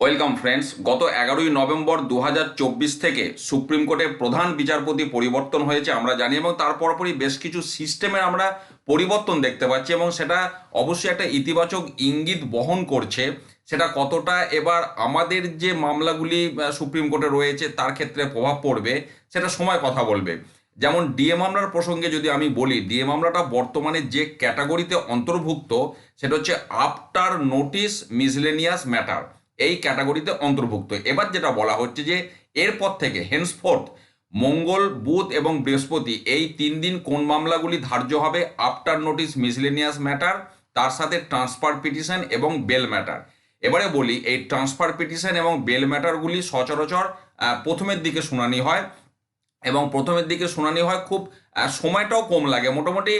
Welcome friends গত এগারোই November দু হাজার চব্বিশ থেকে সুপ্রিম কোর্টের প্রধান বিচারপতি পরিবর্তন হয়েছে, আমরা জানি, এবং তার পরপরই বেশ কিছু সিস্টেমের আমরা পরিবর্তন দেখতে পাচ্ছি, এবং সেটা অবশ্যই একটা ইতিবাচক ইঙ্গিত বহন করছে। সেটা কতটা এবার আমাদের যে মামলাগুলি সুপ্রিম কোর্টে রয়েছে, তার ক্ষেত্রে প্রভাব পড়বে, সেটা সময় কথা বলবে। যেমন ডিএ মামলার প্রসঙ্গে যদি আমি বলি, ডিএ মামলাটা বর্তমানে যে ক্যাটাগরিতে অন্তর্ভুক্ত, সেটা হচ্ছে আফটার নোটিশ মিসলেনিয়াস ম্যাটার এই ক্যাটাগরিতে অন্তর্ভুক্ত। এবার যেটা বলা হচ্ছে যে, এরপর থেকে হেন্সফোর্থ মঙ্গল, বুধ এবং বৃহস্পতি এই তিন দিন কোন মামলাগুলি ধার্য হবে আফটার নোটিশ মিসলেনিয়াস ম্যাটার তার সাথে ট্রান্সফার পিটিশন এবং বেল ম্যাটার এবারে বলি, এই ট্রান্সফার পিটিশন এবং বেল ম্যাটারগুলি সচরাচর প্রথমের দিকে শুনানি হয় এবং প্রথমের দিকে শুনানি হয় খুব সময়টাও কম লাগে। মোটামুটি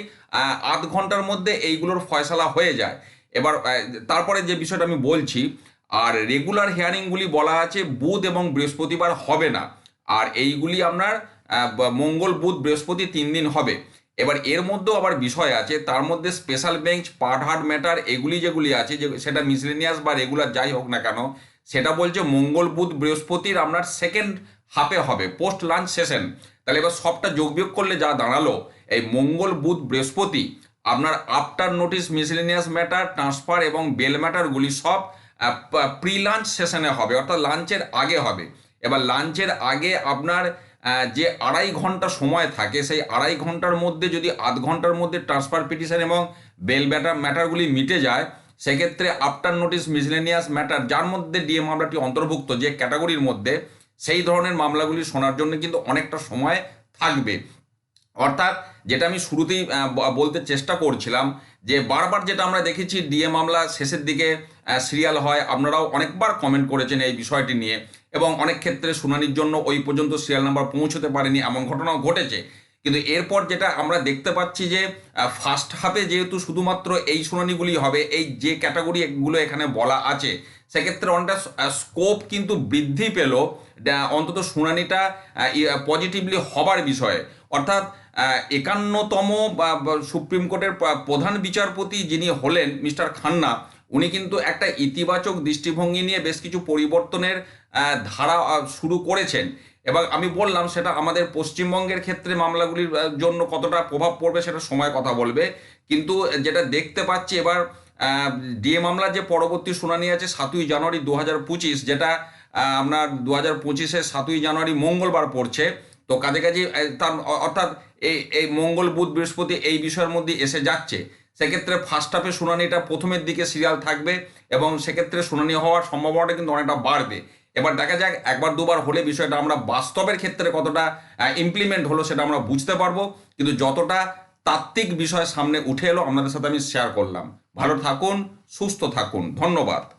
আধ ঘণ্টার মধ্যে এইগুলোর ফয়সালা হয়ে যায়। এবার তারপরে যে বিষয়টা আমি বলছি আর রেগুলার হিয়ারিংগুলি বলা আছে বুধ এবং বৃহস্পতিবার হবে না। আর এইগুলি আপনার মঙ্গল, বুধ, বৃহস্পতি তিন দিন হবে। এবার এর মধ্যেও আবার বিষয় আছে, তার মধ্যে special bench part heard matter এগুলি যেগুলি আছে, যে, সেটা মিসলেনিয়াস বা রেগুলার যাই হোক না কেন, সেটা বলছে মঙ্গল, বুধ, বৃহস্পতির আপনার সেকেন্ড হাফে হবে পোস্ট লাঞ্চ সেশন তাহলে এবার সবটা যোগ বিয়োগ করলে যা দাঁড়াল, এই মঙ্গল, বুধ, বৃহস্পতি, আপনার after notice miscellaneous matter transfer এবং বেল ম্যাটারগুলি সব প্রি লাঞ্চ সেশনে হবে, অর্থাৎ লাঞ্চের আগে হবে। এবার লাঞ্চের আগে আপনার যে আড়াই ঘণ্টা সময় থাকে, সেই আড়াই ঘণ্টার মধ্যে যদি আধ ঘণ্টার মধ্যে ট্রান্সফার পিটিশন এবং বেল ম্যাটার ম্যাটারগুলি মিটে যায়, সেক্ষেত্রে আফটার নোটিস মিসলেনিয়াস ম্যাটার যার মধ্যে ডিএ মামলাটি অন্তর্ভুক্ত, যে ক্যাটাগরির মধ্যে, সেই ধরনের মামলাগুলি শোনার জন্য কিন্তু অনেকটা সময় থাকবে। অর্থাৎ যেটা আমি শুরুতেই বলতে চেষ্টা করছিলাম যে বারবার যেটা আমরা দেখেছি ডিএ মামলা শেষের দিকে সিরিয়াল হয়। আপনারাও অনেকবার কমেন্ট করেছেন এই বিষয়টি নিয়ে। এবং অনেক ক্ষেত্রে শুনানির জন্য ওই পর্যন্ত সিরিয়াল নাম্বার পৌঁছতে পারেনি, এমন ঘটনাও ঘটেছে। কিন্তু এরপর যেটা আমরা দেখতে পাচ্ছি যে ফার্স্ট হাফে যেহেতু শুধুমাত্র এই শুনানিগুলি হবে, এই যে ক্যাটাগরিগুলো এখানে বলা আছে, সেক্ষেত্রে অনেকটা স্কোপ কিন্তু বৃদ্ধি পেল অন্তত শুনানিটা পজিটিভলি হবার বিষয়ে। অর্থাৎ একান্নতম, বা সুপ্রিম কোর্টের প্রধান বিচারপতি যিনি হলেন মিস্টার খান্না, উনি কিন্তু একটা ইতিবাচক দৃষ্টিভঙ্গি নিয়ে বেশ কিছু পরিবর্তনের ধারা শুরু করেছেন। এবং আমি বললাম সেটা আমাদের পশ্চিমবঙ্গের ক্ষেত্রে মামলাগুলির জন্য কতটা প্রভাব পড়বে সেটা সময় কথা বলবে। কিন্তু যেটা দেখতে পাচ্ছি এবার ডিএ মামলার যে পরবর্তী শুনানি আছে সাতই জানুয়ারি দু হাজার পঁচিশ, যেটা আপনার দু হাজার পঁচিশে সাতই জানুয়ারি মঙ্গলবার পড়ছে। তো কাজে কাজে তার অর্থাৎ এই এই মঙ্গল, বুধ, বৃহস্পতি এই বিষয়ের মধ্যে এসে যাচ্ছে। সেক্ষেত্রে ফার্স্ট হাফে শুনানিটা প্রথমের দিকে সিরিয়াল থাকবে এবং সেক্ষেত্রে শুনানি হওয়ার সম্ভাবনাটা কিন্তু অনেকটা বাড়বে। এবার দেখা যাক, একবার দুবার হলে বিষয়টা আমরা বাস্তবের ক্ষেত্রে কতটা ইমপ্লিমেন্ট হলো সেটা আমরা বুঝতে পারব। কিন্তু যতটা তাত্ত্বিক বিষয় সামনে উঠে এলো, আপনাদের সাথে আমি শেয়ার করলাম। ভালো থাকুন, সুস্থ থাকুন। ধন্যবাদ।